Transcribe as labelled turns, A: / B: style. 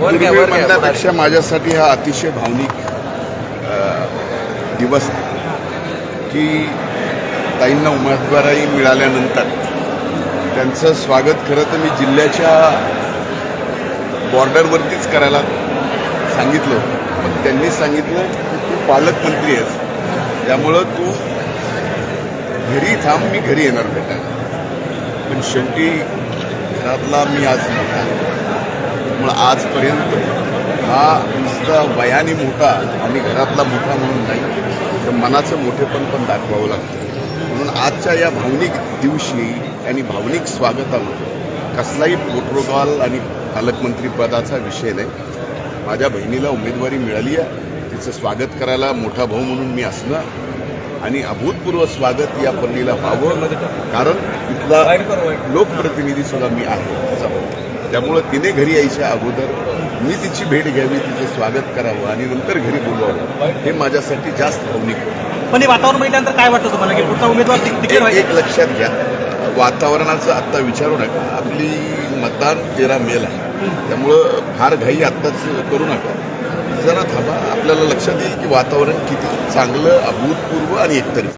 A: दुर्मिळ. म्हणण्यापेक्षा माझ्यासाठी हा अतिशय भावनिक दिवस की ताईंना उमेदवारी मिळाल्यानंतर त्यांचं स्वागत खरं तर मी जिल्ह्याच्या बॉर्डरवरतीच करायला सांगितलं पण त्यांनी सांगितलं की तू पालकमंत्री आहेस त्यामुळं तू घरी थांब मी घरी येणार भेटायला पण शेवटी घरातला मी आज मोठा. त्यामुळं आजपर्यंत हा नुसता वयाने मोठा आणि घरातला मोठा म्हणून नाही तर मनाचं मोठेपण पण दाखवावं लागतं. म्हणून आजच्या या भावनिक दिवशी आणि भावनिक स्वागताला कसलाही प्रोटोकॉल आणि पालकमंत्री पदाचा विषय नाही. माझ्या बहिणीला उमेदवारी मिळाली आहे. तिचं स्वागत करायला मोठा भाऊ म्हणून मी असणं आणि अभूतपूर्व स्वागत या पल्लीला व्हावं कारण इथला लोकप्रतिनिधी सुद्धा मी आहे. भाऊ त्यामुळं तिने घरी यायच्या अगोदर मी तिची भेट घ्यावी तिचं स्वागत करावं आणि नंतर घरी बोलवावं. हे माझ्यासाठी जास्त भावनिक होतं
B: पण हे वातावरण बघितल्यानंतर काय वाटतं तुम्हाला? की पुढचा उमेदवार
A: एक लक्षात घ्या. वातावरणाचं आत्ता विचारू नका. आपली मतदान तेरा मेल आहे. त्यामुळं फार घाई आत्ताच करू नका. जरा थांबा. आपल्याला लक्षात येईल की वातावरण किती चांगलं अभूतपूर्व आणि एकतरी